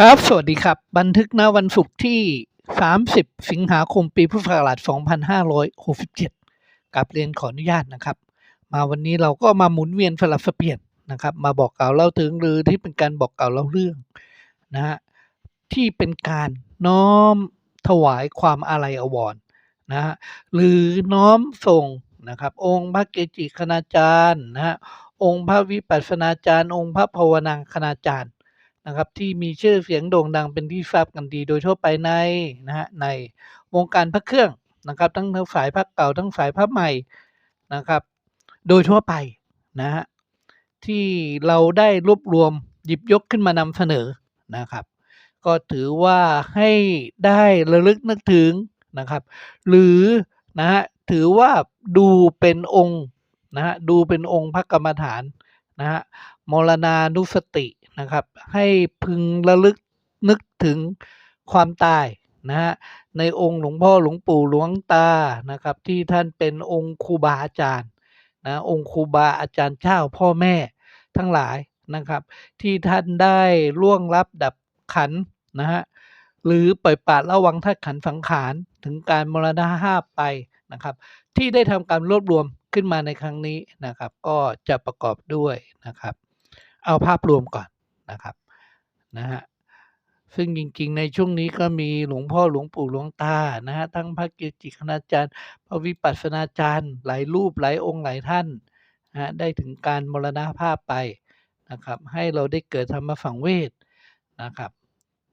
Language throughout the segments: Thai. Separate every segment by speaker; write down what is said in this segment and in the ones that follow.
Speaker 1: ครับ สวัสดีครับ บันทึกณวันศุกร์ที่ 30 สิงหาคม ปีพุทธศักราช 2567กับเรียนขออนุญาตนะครับ มาวันนี้เราก็มาหมุนเวียนสลับสเปลี่ยนนะครับ มาบอกกล่าวเล่าถึงหรือที่เป็นการบอกกล่าวเล่าเรื่องนะฮะที่เป็นการน้อมถวายความอาลัยอวรนะฮะหรือน้อมส่งนะครับ องค์พระเกจิคณาจารย์นะฮะองค์พระวิปัสสนาจารย์ องค์พระภาวนาคณาจารย์ นะครับที่มีชื่อเสียงโด่งดังเป็นที่ทราบกันดีโดยทั่วไปในนะฮะในวงการพระเครื่องนะครับ ทั้งทั้งฝ่ายพระเก่าทั้งฝ่ายพระใหม่นะครับ โดยทั่วไปนะฮะที่เราได้รวบรวมหยิบยกขึ้นมานำเสนอนะครับ ก็ถือว่าให้ได้ระลึกนึกถึงนะครับ หรือนะฮะถือว่าดูเป็นองค์นะฮะดูเป็นองค์พระกรรมฐานนะฮะมรณานุสติ นะครับ ให้พึงระลึกนึกถึงความตายนะฮะในองค์หลวงพ่อหลวงปู่หลวงตานะครับที่ท่านเป็นองค์ครูบาอาจารย์นะองค์ครูบาอาจารย์เจ้าพ่อแม่ทั้งหลายนะครับ ที่ท่านได้ล่วงลับดับขันนะฮะหรือปล่อยปละระวังท่าตุขันธ์สังขารถึงการมรณภาพไปนะครับ ที่ได้ทำการรวบรวมขึ้นมาในครั้งนี้นะครับ ก็จะประกอบด้วยนะครับ เอาภาพรวมก่อน นะครับนะฮะซึ่งจริงๆ ในช่วงนี้ก็มีหลวงพ่อหลวงปู่หลวงตานะฮะทั้งพระเกจิคณาจารย์ พระวิปัสสนาจารย์ หลายรูปหลายองค์หลายท่านนะฮะได้ถึงการมรณภาพไปนะครับให้เราได้เกิดธรรมสังเวชนะครับ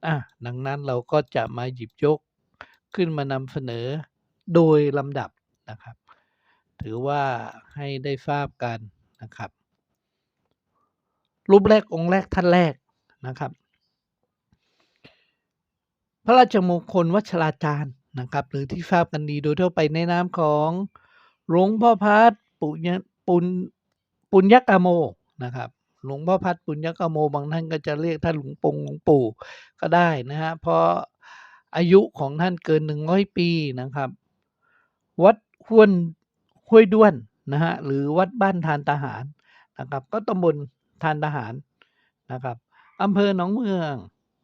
Speaker 1: อะดังนั้นเราก็จะมาหยิบยกขึ้นมานำเสนอโดยลำดับนะครับ ถือว่าให้ได้ทราบกันนะครับ รูปแรกองค์แรกท่านแรกนะครับ พระราชมงคลวัชราจารย์นะครับ หรือที่ทราบกันดีโดยทั่วไปในนามของหลวงพ่อพัดปุญญปุญปุญญกาโมนะครับ หลวงพ่อพัดปุญญกาโมบางท่านก็จะเรียกท่านหลวงปงหลวงปู่ก็ได้นะฮะเพราะอายุของท่านเกินหนึ่งร้อยปีนะครับ วัดห้วนห้วยด้วนนะฮะหรือวัดบ้านทานทหารนะครับ ก็ตำบล ทานทหารนะครับอำเภอหนองเมือง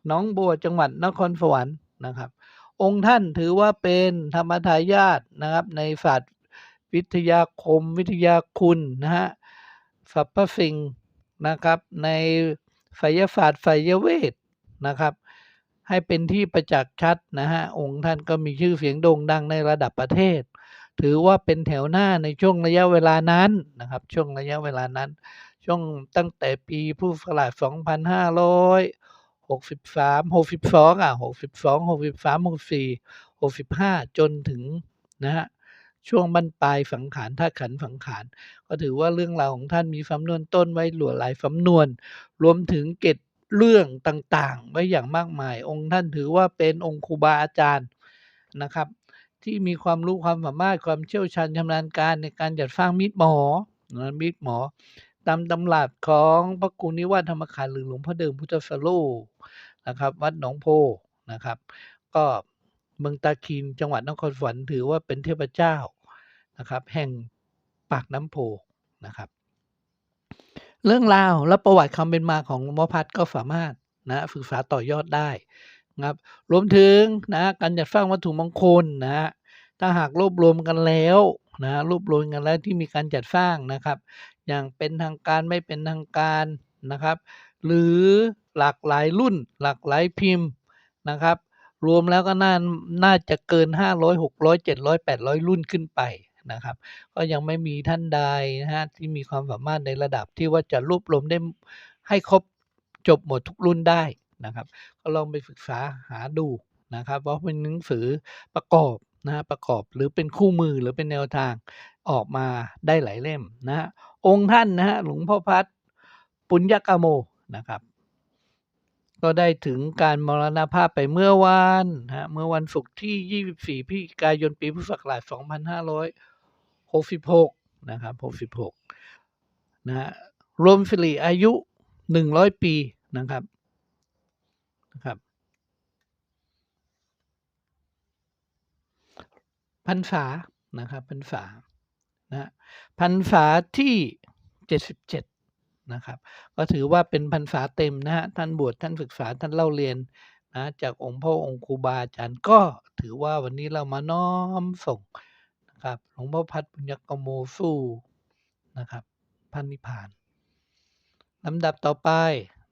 Speaker 1: หนองบัวจังหวัดนครสวรรค์นะครับ องค์ท่านถือว่าเป็นธรรมทายาทนะครับ ในศาสตร์วิทยาคมวิทยาคุณนะฮะสรรพสิ่งนะครับ ในไสยศาสตร์ไสยเวทนะครับ ให้เป็นที่ประจักษ์ชัดนะฮะองค์ท่านก็มีชื่อเสียงโด่งดังในระดับประเทศ ถือว่าเป็นแถวหน้าในช่วงระยะเวลานั้นนะครับ ช่วงระยะเวลานั้น ช่วงตั้งแต่ปีพุทธศักราช2563 62 อะ 62 63 64 65 จนถึงนะฮะช่วงบรรปลายสังขารท่าขันธ์สังขารก็ถือว่าเรื่องราวของท่านมีสำนวนต้นไว้หลวหลายสำนวน รวมถึงเกร็ดเรื่องต่างๆ ไว้อย่างมากมาย องค์ท่านถือว่าเป็นองค์ครูบาอาจารย์นะครับ ที่มีความรู้ความสามารถความเชี่ยวชาญชำนาญการในการจัดสร้างมีดหมอนะมีดหมอ ตามตำราของพระครูนิวาธรรมคารหรือหลวงพ่อเดิมพุทธสโลนะครับ วัดหนองโพนะครับ ก็เมืองตาคีนจังหวัดนครสวรรค์ถือว่าเป็นเทพเจ้านะครับ แห่งปากน้ำโพนะครับ เรื่องราวและประวัติความเป็นมาของหลวงพ่อพัดก็สามารถนะศึกษาต่อยอดได้นะครับ รวมถึงนะการจัดสร้างวัตถุมงคลนะถ้าหากรวบรวมกันแล้วนะรวบรวมกันแล้วที่มีการจัดสร้างนะครับ อย่างเป็นทางการไม่เป็นทางการนะครับ หรือหลากหลายรุ่นหลากหลายพิมพ์นะครับ รวมแล้วก็น่าน่าจะเกิน 500 600 700 800 รุ่นขึ้นไปนะครับ ก็ยังไม่มีท่านใดนะฮะที่มีความสามารถในระดับที่ว่าจะรวบรวมได้ให้ครบจบหมดทุกรุ่นได้นะครับ ก็ลองไปศึกษาหาดูนะครับ เพราะเป็นหนังสือประกอบนะฮะประกอบหรือเป็นคู่มือหรือเป็นแนวทางออกมาได้หลายเล่มนะฮะ องค์ท่านนะฮะหลวงพ่อพัดปุญญกาโมนะครับ ก็ได้ถึงการมรณภาพไปเมื่อวันนะฮะเมื่อวันศุกร์ที่ 24พฤศจิกายนปีพุทธศักราช2566นะครับ66นะฮะรวมสิริอายุ 100 ปีนะครับนะครับพรรษานะครับพรรษา นะฮะพรรษาที่ 77 นะครับ ก็ถือว่าเป็นพรรษาเต็มนะฮะ ท่านบวชท่านศึกษาท่านเล่าเรียนนะจากองค์พ่อองค์ครูบาอาจารย์ก็ถือว่าวันนี้เรามาน้อมส่งนะครับหลวงพ่อพัดปุญญกโมสู่นะครับพระนิพพานลำดับต่อไป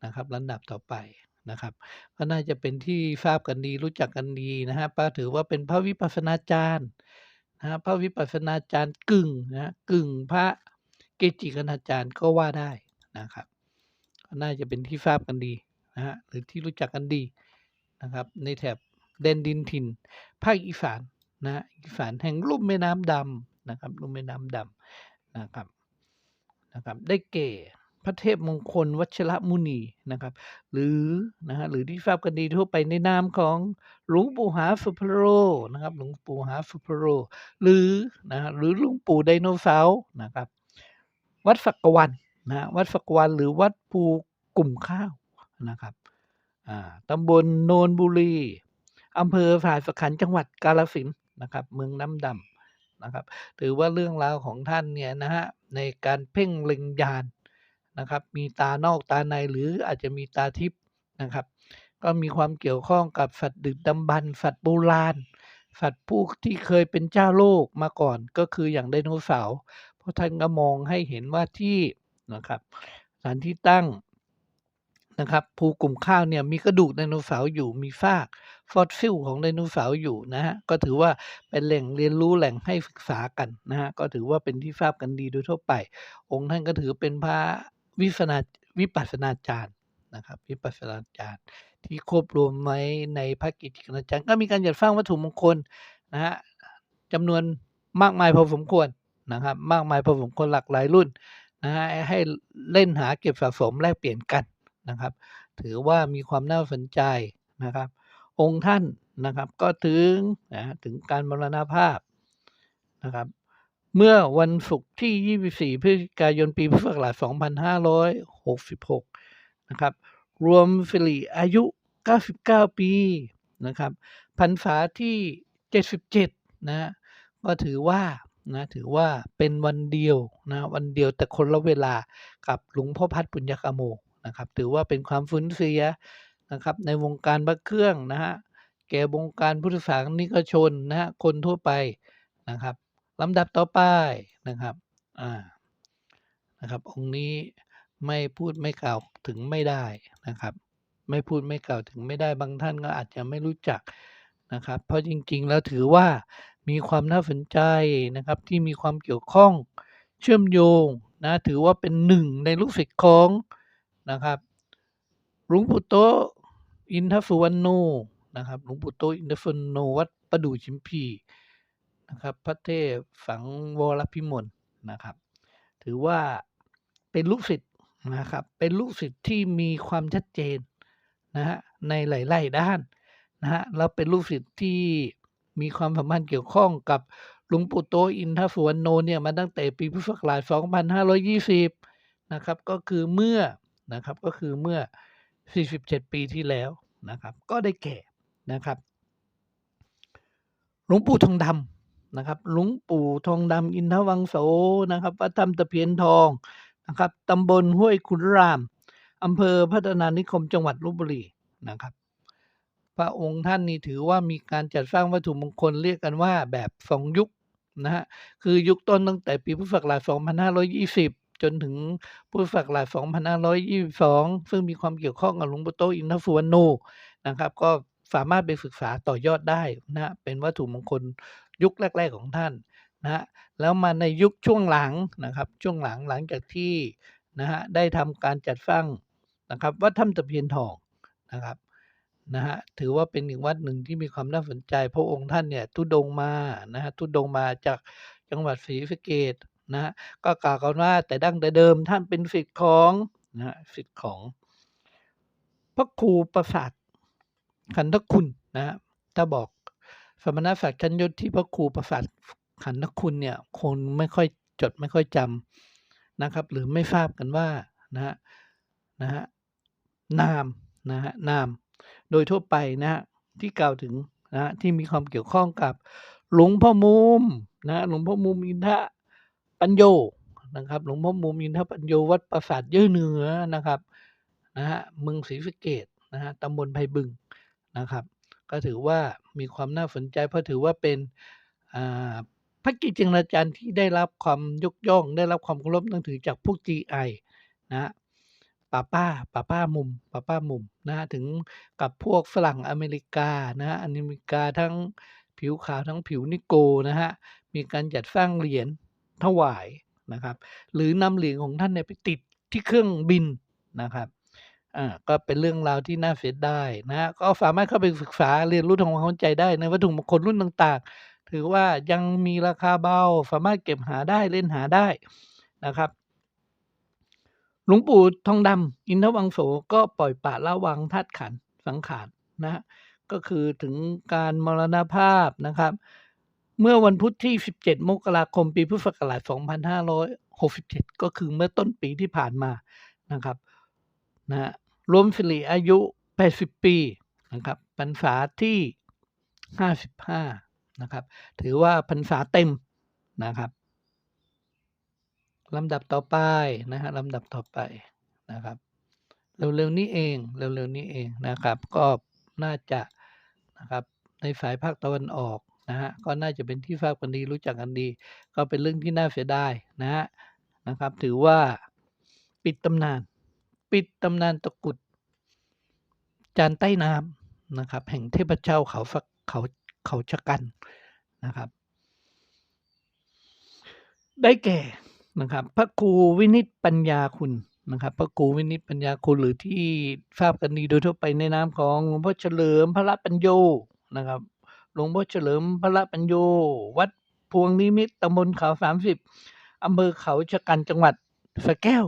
Speaker 1: นะครับลำดับต่อไปนะครับ ก็น่าจะเป็นที่ทราบกันดีรู้จักกันดีนะฮะป้าถือว่าเป็นพระวิปัสสนาจารย์ นะพระวิปัสสนาจารย์กึ่งนะฮะกึ่งพระเกจิคณาจารย์ก็ว่าได้นะครับก็น่าจะเป็นที่ทราบกันดีนะฮะหรือที่รู้จักกันดีนะครับ ในแถบแดนดินถิ่นภาคอีสานนะฮะอีสานแห่งลุ่มแม่น้ำดำนะครับ ลุ่มแม่น้ำดำนะครับนะครับ ได้แก่ พระเทพมงคลวัชรมุนีนะครับ หรือนะฮะหรือที่ทราบกันดีทั่วไปในนามของหลวงปู่หาสุพโรนะครับ หลวงปู่หาสุพโร หรือนะฮะหรือหลวงปู่ไดโนเสาร์นะครับ วัดสักวันนะฮะวัดสักวันหรือวัดภูกลุ่มข้าวนะครับอ่าตำบลโนนบุรีอำเภอฝ่ายสขันจังหวัดกาฬสินนะครับ เมืองน้ำดำนะครับ ถือว่าเรื่องราวของท่านเนี่ยนะฮะในการเพ่งเล็งยาน นะครับ มีตานอกตาในหรืออาจจะมีตาทิพย์นะครับ ก็มีความเกี่ยวข้องกับสัตว์ดึกดำบรรพ์สัตว์โบราณ สัตว์ผู้ที่เคยเป็นเจ้าโลกมาก่อนก็คืออย่างไดโนเสาร์ เพราะท่านก็มองให้เห็นว่าที่นะครับสถานที่ตั้งนะครับภูกลุ่มข้าวเนี่ยมีกระดูกไดโนเสาร์อยู่มีซากฟอสซิลของไดโนเสาร์อยู่นะฮะก็ถือว่าเป็นแหล่งเรียนรู้แหล่งให้ศึกษากันนะฮะก็ถือว่าเป็นที่ทราบกันดีโดยทั่วไป องค์ท่านก็ถือเป็นพระ วิสนาวิปัสนาจารย์นะครับวิปัสนาจารย์ ที่ควบรวมไว้ในพระกิจกนาจารย์ก็มีการจัดสร้างวัตถุมงคลนะฮะจำนวนมากมายพอสมควรนะครับ มากมายพอสมควรหลากหลายรุ่นนะฮะให้เล่นหาเก็บสะสมแลกเปลี่ยนกันนะครับ ถือว่ามีความน่าสนใจนะครับ องค์ท่านนะครับก็ถึงนะถึงการมรณาภาพนะครับ เมื่อวันศุกร์ที่ 24 พฤศจิกายนปีพุทธศักราช 2566 นะครับ รวมสิริอายุ 99 ปีนะครับพรรษาที่ 77 นะก็ถือว่านะถือว่าเป็นวันเดียวนะวันเดียวแต่คนละเวลากับหลวงพ่อพัดปุญญกโมนะครับ ถือว่าเป็นความสูญเสียนะครับ ในวงการพระเครื่องนะฮะแก่วงการพุทธศาสนิกชนนะฮะคนทั่วไปนะครับ ลำดับต่อไปนะครับอ่านะครับ องค์นี้ไม่พูดไม่กล่าวถึงไม่ได้นะครับ ไม่พูดไม่กล่าวถึงไม่ได้บางท่านก็อาจจะไม่รู้จักนะครับ เพราะจริงๆแล้วถือว่ามีความน่าสนใจนะครับที่มีความเกี่ยวข้องเชื่อมโยงนะถือว่าเป็นหนึ่งในลูกศิษย์ของนะครับหลวงปู่โตอินทสุวรรณโนนะครับหลวงปู่โตอินทสุวรรณโนวัดประดู่ชิมพี นะครับ พระเทพฝังวรพิมลนะครับ ถือว่าเป็นลูกศิษย์นะครับ เป็นลูกศิษย์ที่มีความชัดเจนนะฮะในหลายๆด้านนะฮะแล้วเป็นลูกศิษย์ที่มีความสัมพันธ์เกี่ยวข้องกับหลวงปู่โตอินทสุวรรณโนเนี่ยมาตั้งแต่ปีพุทธศักราช 2520 นะครับ ก็คือเมื่อนะครับก็คือเมื่อ 47 ปีที่แล้วนะครับ ก็ได้แก่นะครับหลวงปู่ทองดำ นะครับหลวงปู่ทองดำอินทวังโสนะครับวัดถ้ำตะเพียนทองนะครับตำบลห้วยขุนรามอำเภอพัฒนานิคมจังหวัดลบบุรีนะครับ พระองค์ท่านนี่ถือว่ามีการจัดสร้างวัตถุมงคลเรียกกันว่าแบบสองยุคนะฮะคือยุคต้นตั้งแต่ปีพุทธศักราช 2520 จนถึงพุทธศักราช 2522 ซึ่งมีความเกี่ยวข้องกับหลวงปู่โตอินทสุวรรณโนนะครับ ก็ สามารถไปศึกษาต่อยอดได้นะเป็นวัตถุมงคลยุคแรก ๆของท่านนะฮะแล้วมาในยุคช่วงหลังนะครับช่วงหลังหลังจากที่นะฮะได้ทำการจัดสร้างนะครับวัดถ้ำตะเพียนทองนะครับนะฮะถือว่าเป็นอีกวัดหนึ่งที่มีความน่าสนใจ พระองค์ท่านเนี่ยทุดงมานะฮะทุดงมาจากจังหวัดศรีสะเกษนะฮะก็กล่าวกันว่าแต่ดั้งแต่เดิมท่านเป็นศิษย์ของนะฮะศิษย์ของพระครูประสาท ขันธคุณนะฮะถ้าบอกสมณศักดิ์ชั้นยศที่พระครูประสาทขันธคุณเนี่ยคนไม่ค่อยจดไม่ค่อยจำนะครับ หรือไม่ทราบกันว่านะฮะนะฮะนามนะฮะนาม โดยทั่วไปนะฮะที่กล่าวถึงนะฮะที่มีความเกี่ยวข้องกับ หลวงพ่อมุมนะหลวงพ่อมุมอินทะปัญโยนะครับ หลวงพ่อมุมอินทะปัญโยวัดปราสาทเยื่อเหนือนะครับนะฮะเมืองศรีสะเกษนะฮะตำบลไพบึง นะครับ ก็ถือว่ามีความน่าสนใจเพราะถือว่าเป็นอ่าพระกิจจนาจารย์ที่ได้รับความยกย่อง ได้รับความเคารพนับถือจากพวก GI นะฮะป้าป้าป้าป้ามุมป้าป้ามุมนะ ถึงกับพวกฝรั่งอเมริกานะฮะอเมริกาทั้งผิวขาวทั้งผิวนิโกนะฮะ มีการจัดสร้างเหรียญถวายนะครับ หรือนำเหรียญของท่านเนี่ยไปติดที่เครื่องบินนะครับ อ่าก็เป็นเรื่องราวที่น่าเสียดายนะฮะก็สามารถเข้าไปศึกษาเรียนรู้ทำความเข้าใจได้ในวัตถุมงคลรุ่นต่างๆ ถือว่ายังมีราคาเบาสามารถเก็บหาได้เล่นหาได้นะครับหลวงปู่ทองดำอินทวังโสก็ปล่อยปะละวางธาตุขันสังขารนะก็คือถึงการมรณภาพนะครับ เมื่อวันพุธที่ 17 มกราคมปีพุทธศักราช 2567 ก็คือเมื่อต้นปีที่ผ่านมานะครับนะ รวมสิริอายุ 80 ปีนะครับพรรษาที่ 55 นะครับ ถือว่าพรรษาเต็มนะครับลำดับต่อไปนะฮะลำดับต่อไปนะครับ เร็วๆนี้เองเร็วๆนี้เองนะครับ ก็น่าจะนะครับในสายภาคตะวันออกนะฮะก็น่าจะเป็นที่ทราบกันดีรู้จักกันดี ก็เป็นเรื่องที่น่าเสียดายนะฮะนะครับ ถือว่าปิดตำนาน ปิดตำนานตะกุด จานใต้น้ำนะครับ แห่งเทพเจ้าเขาฟักเขาเขาชะกันนะครับ ได้แก่นะครับ พระครูวินิตปัญญาคุณนะครับ พระครูวินิตปัญญาคุณหรือที่ทราบกันดีโดยทั่วไปในนามของหลวงพ่อเฉลิมพระปัญโยนะครับหลวงพ่อเฉลิมพระปัญโย วัดพวงนิมิตตำบลเขาสามสิบอำเภอเขาชะกันจังหวัดสระแก้ว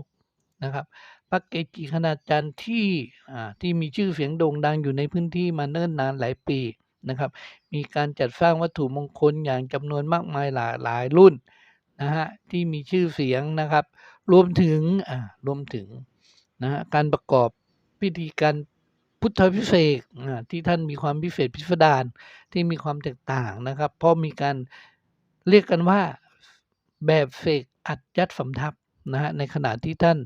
Speaker 1: นะครับ พระเกจิคณาจารย์ที่ที่มีชื่อเสียงโด่งดังอยู่ในพื้นที่มาเนิ่นนานหลายปีนะครับ มีการจัดสร้างวัตถุมงคลอย่างจำนวนมากมายหลายหลายรุ่นนะฮะที่มีชื่อเสียงนะครับ รวมถึงอ่ารวมถึงนะฮะการประกอบพิธีการพุทธพิเศษกอ่าที่ท่านมีความพิเศษพิสดารที่มีความแตกต่างนะครับ เพราะมีการเรียกกันว่าแบบเสกอัดยัดสำทับ นะฮะในขณะที่ท่าน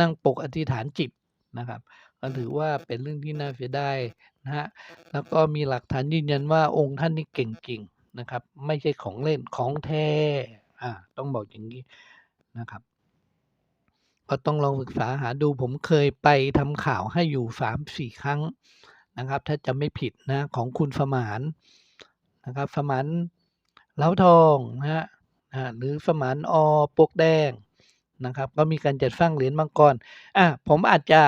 Speaker 1: นั่งปกอธิษฐานจิตนะครับ ก็ถือว่าเป็นเรื่องที่น่าเสียดายนะฮะแล้วก็มีหลักฐานยืนยันว่าองค์ท่านนี่เก่งจริงนะครับ ไม่ใช่ของเล่นของแท้อ่าต้องบอกอย่างนี้นะครับก็ต้องลองศึกษาหาดูผมเคยไปทำข่าวให้อยู่สามสี่ครั้งนะครับ ถ้าจะไม่ผิดนะของคุณสมานนะครับสมานเล้าทองนะฮะอ่าหรือสมานอปกแดง นะครับ ก็มีการจัดสร้างเหรียญมังกรอะผมอาจจะ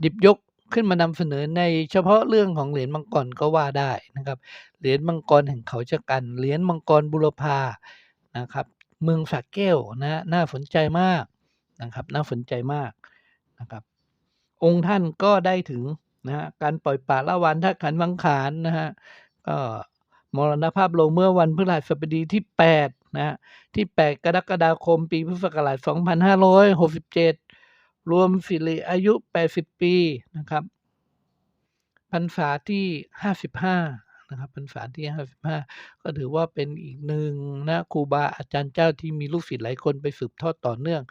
Speaker 1: หยิบยกขึ้นมานำเสนอในเฉพาะเรื่องของเหรียญมังกรก็ว่าได้นะครับ เหรียญมังกรแห่งเขาชะกัน เหรียญมังกรบุรพานะครับ เมืองสระแก้วนะน่าสนใจมากนะครับ น่าสนใจมากนะครับ องค์ท่านก็ได้ถึงนะฮะการปล่อยปละละวันท่าขันวังขานนะฮะก็มรณภาพลงเมื่อวันพฤหัสบดีที่ 8 นะที่ 8 กรกฎาคมปีพุทธศักราช 2567 รวมสิริอายุ 80 ปีนะครับพรรษาที่ 55 นะครับพรรษาที่ 55 ก็ถือว่าเป็นอีกหนึ่งนะครูบาอาจารย์เจ้าที่มีลูกศิษย์หลายคนไปสืบทอดต่อเนื่อง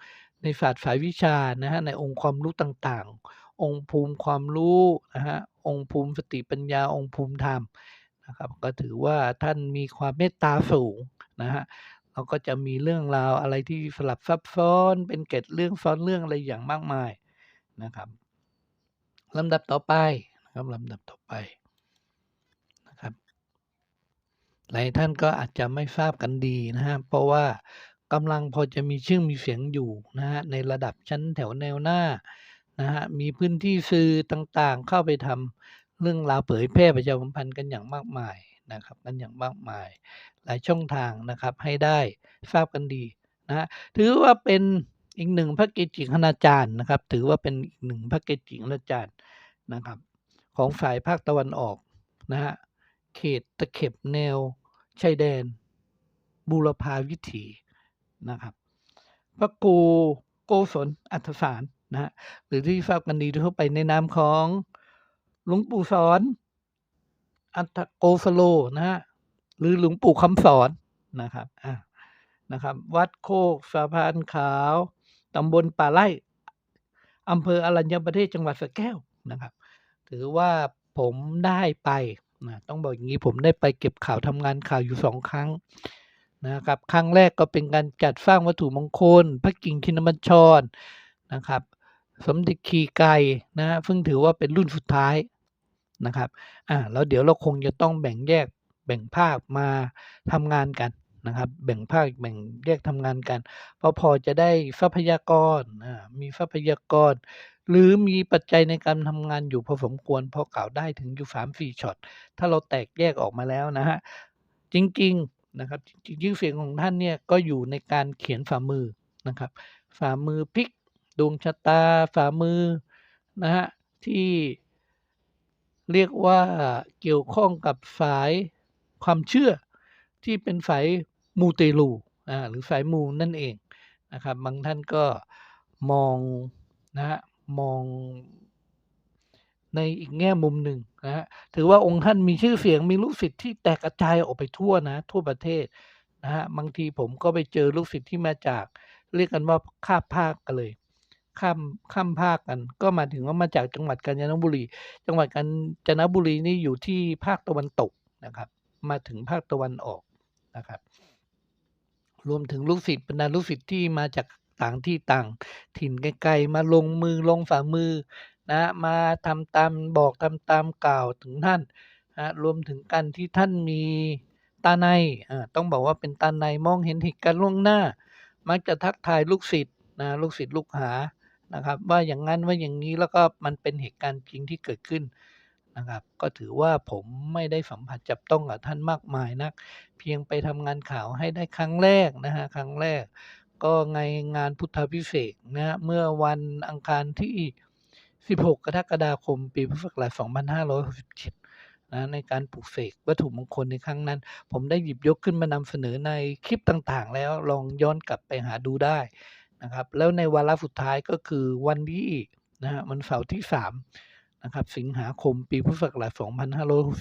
Speaker 1: ในศาสตร์สายวิชานะฮะในองค์ความรู้ต่างๆ องค์ภูมิความรู้นะฮะองค์ภูมิสติปัญญาองค์ภูมิธรรมนะครับก็ถือว่าท่านมีความเมตตาสูงนะฮะ เราก็จะมีเรื่องราวอะไรที่สลับซับซ้อน เป็นเกร็ดเรื่องซ้อนเรื่องอะไรอย่างมากมายนะครับลำดับต่อไปนะครับลำดับต่อไปนะครับ หลายท่านก็อาจจะไม่ทราบกันดีนะฮะเพราะว่ากำลังพอจะมีชื่อมีเสียงอยู่นะฮะในระดับชั้นแถวแนวหน้านะฮะมีพื้นที่สื่อต่างๆ เข้าไปทำเรื่องราวเผยแพร่ประชาสัมพันธ์กันอย่างมากมาย นะครับกันอย่างมากมาย หลายช่องทางนะครับให้ได้ทราบกันดีนะฮะถือว่าเป็นอีกหนึ่งพระเกจิคณาจารย์นะครับ ถือว่าเป็นอีกหนึ่งพระเกจิคณาจารย์นะครับ ของฝ่ายภาคตะวันออกนะฮะเขตตะเข็บแนวชายแดนบูรพาวิถีนะครับ พระครูโกศลอัฐสารนะฮะหรือที่ทราบกันดีทั่วไปในนามของหลวงปู่สอน อัฐโกสโลนะฮะหรือหลวงปู่คำสอนนะครับอ่านะครับ วัดโคกสะพานขาวตำบลป่าไร่อำเภออรัญญประเทศจังหวัดสระแก้วนะครับ ถือว่าผมได้ไปนะต้องบอกอย่างนี้ผมได้ไปเก็บข่าวทำงานข่าวอยู่สองครั้งนะครับ ครั้งแรกก็เป็นการจัดสร้างวัตถุมงคล พระกิ่งชินบัญชรนะครับ สมเด็จขีไก่นะซึ่งถือว่าเป็นรุ่นสุดท้าย นะครับอ่าแล้วเดี๋ยวเราคงจะต้องแบ่งแยกแบ่งภาคมาทำงานกันนะครับ แบ่งภาคแบ่งแยกทำงานกัน เพราะพอจะได้ทรัพยากรอ่ามีทรัพยากร หรือมีปัจจัยในการทำงานอยู่พอสมควรพอกล่าวได้ถึงอยู่สามสี่ช็อตถ้าเราแตกแยกออกมาแล้วนะฮะจริงๆนะครับจริงๆเสียงของท่านเนี่ยก็อยู่ในการเขียนฝ่ามือนะครับ ฝ่ามือพลิกดวงชะตาฝ่ามือนะฮะที่ เรียกว่าเกี่ยวข้องกับสายความเชื่อที่เป็นสายมูเตลูอ่าหรือสายมูนั่นเองนะครับบางท่านก็มองนะฮะมองในอีกแง่มุมหนึ่งนะฮะถือว่าองค์ท่านมีชื่อเสียงมีลูกศิษย์ที่แตกกระจายออกไปทั่วนะทั่วประเทศนะฮะบางทีผมก็ไปเจอลูกศิษย์ที่มาจาก เรียกกันว่าข้ามภาคกันเลย ข้ามข้ามภาคกัน ก็มาถึงว่ามาจากจังหวัดกาญจนบุรี จังหวัดกาญจนบุรีนี่อยู่ที่ภาคตะวันตกนะครับ มาถึงภาคตะวันออกนะครับ รวมถึงลูกศิษย์บรรดาลูกศิษย์ที่มาจากต่างที่ต่างถิ่นไกลๆมาลงมือลงฝ่ามือนะมาทำตามบอกทำตามกล่าวถึงท่านนะรวมถึงการที่ท่านมีตาในอ่าต้องบอกว่าเป็นตาในมองเห็นเหตุการณ์ล่วงหน้า มักจะทักทายลูกศิษย์นะลูกศิษย์ลูกหา นะครับว่าอย่างนั้นว่าอย่างนี้แล้วก็มันเป็นเหตุการณ์จริงที่เกิดขึ้นนะครับก็ถือว่าผมไม่ได้สัมผัสจับต้องกับท่านมากมายนัก เพียงไปทำงานข่าวให้ได้ครั้งแรกนะฮะครั้งแรก ก็ในงานพุทธพิเศษนะฮะเมื่อวันอังคารที่ 16 กรกฎาคม ปีพุทธศักราช2567นะในการปลูกเสกวัตถุมงคลในครั้งนั้น ผมได้หยิบยกขึ้นมานำเสนอในคลิปต่างๆ แล้วลองย้อนกลับไปหาดูได้ นะครับแล้วในวาระสุดท้ายก็คือวันที่นะฮะวันเสาร์ที่3นะครับสิงหาคมปีพุทธศักราช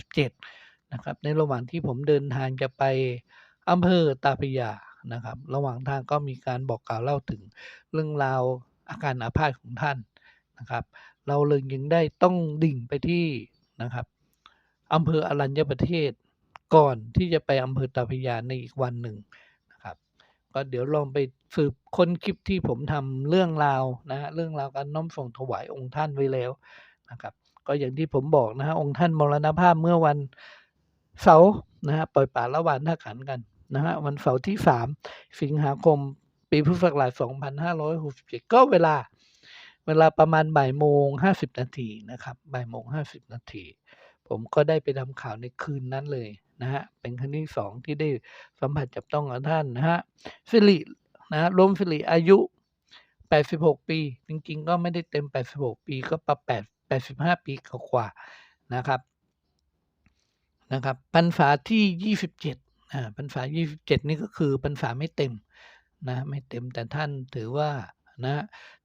Speaker 1: 2567นะครับในระหว่างที่ผมเดินทางจะไปอำเภอตาพยานะครับ ระหว่างทางก็มีการบอกกล่าวเล่าถึงเรื่องราวอาการอาภาษของท่านนะครับ เราเลยยังได้ต้องดิ่งไปที่นะครับอำเภออรัญญประเทศก่อนที่จะไปอำเภอตาพยาในอีกวันหนึ่งนะครับ ก็เดี๋ยวลองไป สืบค้นคลิปที่ผมทำเรื่องราวนะฮะเรื่องราวการน้อมส่งถวายองค์ท่านไว้แล้วนะครับ ก็อย่างที่ผมบอกนะฮะองค์ท่านมรณภาพเมื่อวันเสาร์นะฮะปล่อยป่าละหวานท่าขันกันนะฮะวันเสาร์ที่ 3 สิงหาคม ปีพุทธศักราช2567 ก็เวลาเวลาประมาณบ่ายโมง50นาทีนะครับบ่ายโมง50นาทีผมก็ได้ไปทำข่าวในคืนนั้นเลยนะฮะเป็นครั้งที่สองที่ได้สัมผัสจับต้องกับท่านนะฮะสิริ นะรวมสิริอายุ 86 ปี จริงๆ ก็ไม่ได้เต็ม 86 ปีก็ประ8 85 ปีกว่าๆนะครับนะครับพรรษาที่ 27อ่าพรรษา 27 นี่ก็คือพรรษาไม่เต็มนะไม่เต็มแต่ท่านถือว่านะ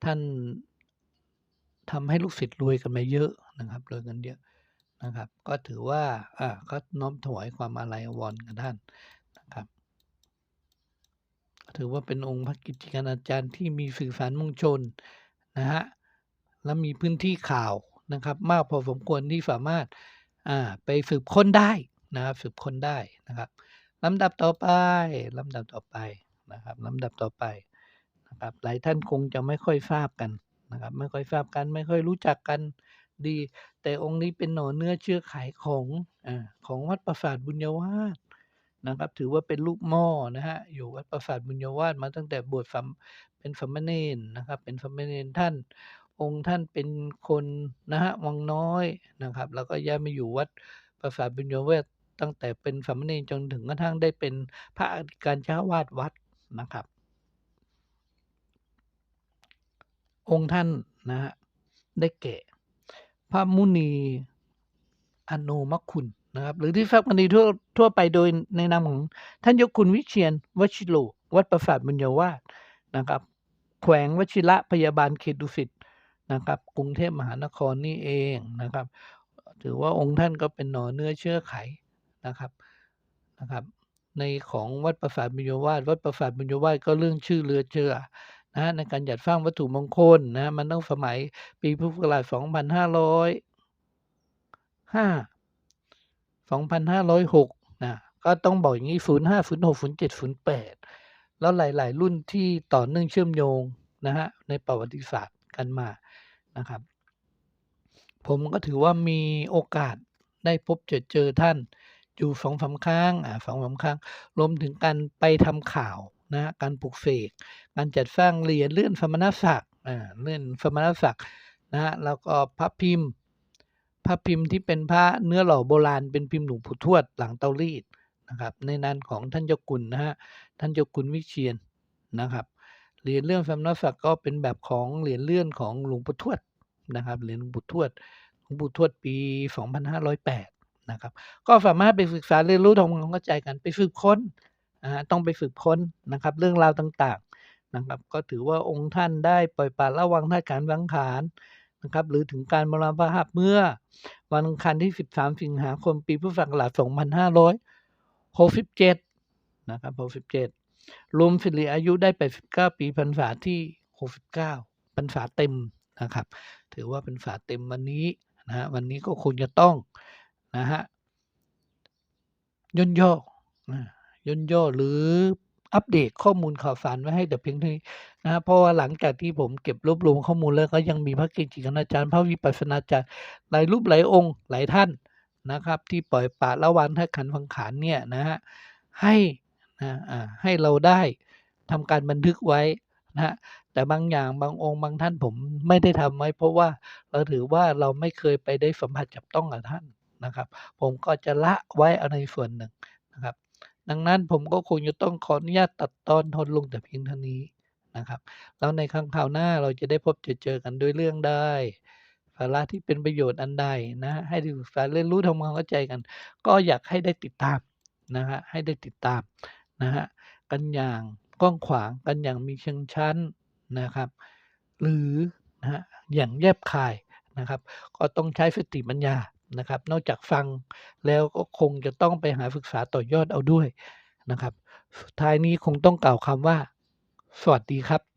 Speaker 1: ท่านทำให้ลูกศิษย์รวยกันมาเยอะนะครับรวยกันเยอะนะครับ ก็ถือว่าอ่าก็น้อมถวายความอาลัยวรณ์กับท่าน ถือว่าเป็นองค์พระกิจการอาจารย์ที่มีสื่อสารมวลชนนะฮะและมีพื้นที่ข่าวนะครับ มากพอสมควรที่สามารถไปสืบค้นได้นะครับสืบค้นได้นะครับลำดับต่อไปลำดับต่อไปนะครับลำดับต่อไปนะครับหลายท่านคงจะไม่ค่อยทราบกันนะครับไม่ค่อยทราบกันไม่ค่อยรู้จักกันดี แต่องค์นี้เป็นหน่อเนื้อเชื้อไขของอของวัดประสาทบุญยวาส นะครับถือว่าเป็นลูกหม้อนะฮะอยู่วัดประสาทบุญยวาสมาตั้งแต่บวชสามเป็นสามเณรนะครับ เป็นสามเณรท่าน องค์ท่านเป็นคนนะฮะวังน้อยนะครับ แล้วก็ย้ายมาอยู่วัดประสาทบุญยวาสตั้งแต่เป็นสามเณรจนถึงกระทั่งได้เป็นพระอธิการเจ้าวาดวัดนะครับ องค์ท่านนะฮะได้แก่ พระมุนีอโนมคุณ นะครับหรือที่ฟักมณีทั่วทั่วไปโดยในนามของท่านยกคุณวิเชียนวชิโลวัดประสาทบุญยวาสนะครับ แขวงวชิระพยาบาลเขตดุสิตนะครับกรุงเทพมหานครนี่เองนะครับ ถือว่าองค์ท่านก็เป็นหน่อเนื้อเชื้อไขนะครับนะครับ ในของวัดปราสาทบุญยวาสวัดปราสาทบุญยวาสก็เรื่องชื่อเรือเจือนะฮะในการจัดสร้างวัตถุมงคลนะมันต้องสมัยปีพุทธศักราช2505 2506นะก็ต้องบอกอย่างนี้ 05 06 07 08 แล้วหลาย ๆ รุ่นที่ต่อเนื่องเชื่อมโยงนะฮะในประวัติศาสตร์กันมานะครับ ผมก็ถือว่ามีโอกาสได้พบเจอเจอท่านอยู่สองสาครั้งอ่าสองสาครั้งรวมถึงการไปทำข่าวนะการปลูกเสกการจัดสร้างเหรียญเลื่อนสมณศักดิ์อ่าเลื่อนสมณศักดิ์นะฮะแล้วก็พระพิมพ์ พระพิมพ์ที่เป็นพระเนื้อหล่อโบราณ เป็นพิมพ์หลวงปู่ทวดหลังเตารีดนะครับ ในนั้นของท่านเจ้าคุณนะฮะท่านเจ้าคุณวิเชียนนะครับเหรียญเลื่อนสมณศักดิ์ก็เป็นแบบของเหรียญเลื่อนของหลวงปู่ทวดนะครับเหรียญหลวงปู่ทวดหลวงปู่ทวดปี 2508นะครับก็สามารถไปศึกษาเรียนรู้ทำความเข้าใจกันไปฝึกค้นนะต้องไปฝึกค้นนะครับเรื่องราวต่างๆนะครับก็ถือว่าองค์ท่านได้ปล่อยปละละวางท่าการสังขาร นะครับหรือถึงการมรณภาพเมื่อวันอังคารที่ 13 สิงหาคมปีพุทธศักราช 2567 นะครับ 67 รวมสิริอายุได้ 89 ปีพรรษาที่ 69 พรรษาเต็มนะครับ ถือว่าเป็นฝาเต็มวันนี้นะฮะวันนี้ก็คงจะต้องนะฮะย่นย่อย่นย่อหรือ อัปเดตข้อมูลข่าวสารไว้ให้แต่เพียงเท่านี้นะเพราะว่าหลังจากที่ผมเก็บรวบรวมข้อมูลแล้วก็ยังมีพระเกจิคณาจารย์พระวิปัสสนาจารย์หลายรูปหลายองค์หลายท่านนะครับ ที่ปล่อยปะละวางท่าขันธังขารเนี่ยนะฮะให้นะอ่าให้เราได้ทำการบันทึกไว้นะฮะแต่บางอย่างบางองค์บางท่านผมไม่ได้ทำไว้ เพราะว่าเราถือว่าเราไม่เคยไปได้สัมผัสจับต้องกับท่านนะครับ ผมก็จะละไว้อาในส่วนหนึ่งนะครับ ดังนั้นผมก็คงจะต้องขออนุญาตตัดตอนทนลงแต่เพียงเท่านี้นะครับ แล้วในครั้งคราวหน้าเราจะได้พบเจอเจอกันด้วยเรื่องได้สาระที่เป็นประโยชน์อันใดนะให้ได้ศึกษาเรียนรู้ทำความเข้าใจกัน ก็อยากให้ได้ติดตามนะฮะให้ได้ติดตามนะฮะกันอย่างกว้างขวางกันอย่างมีเชิงชั้นนะครับ หรือนะฮะอย่างแยบคายนะครับ ก็ต้องใช้สติปัญญา นะครับ นอกจากฟังแล้วก็คงจะต้องไปหาศึกษาต่อยอดเอาด้วยนะครับ สุดท้ายนี้คงต้องกล่าวคำว่า สวัสดีครับ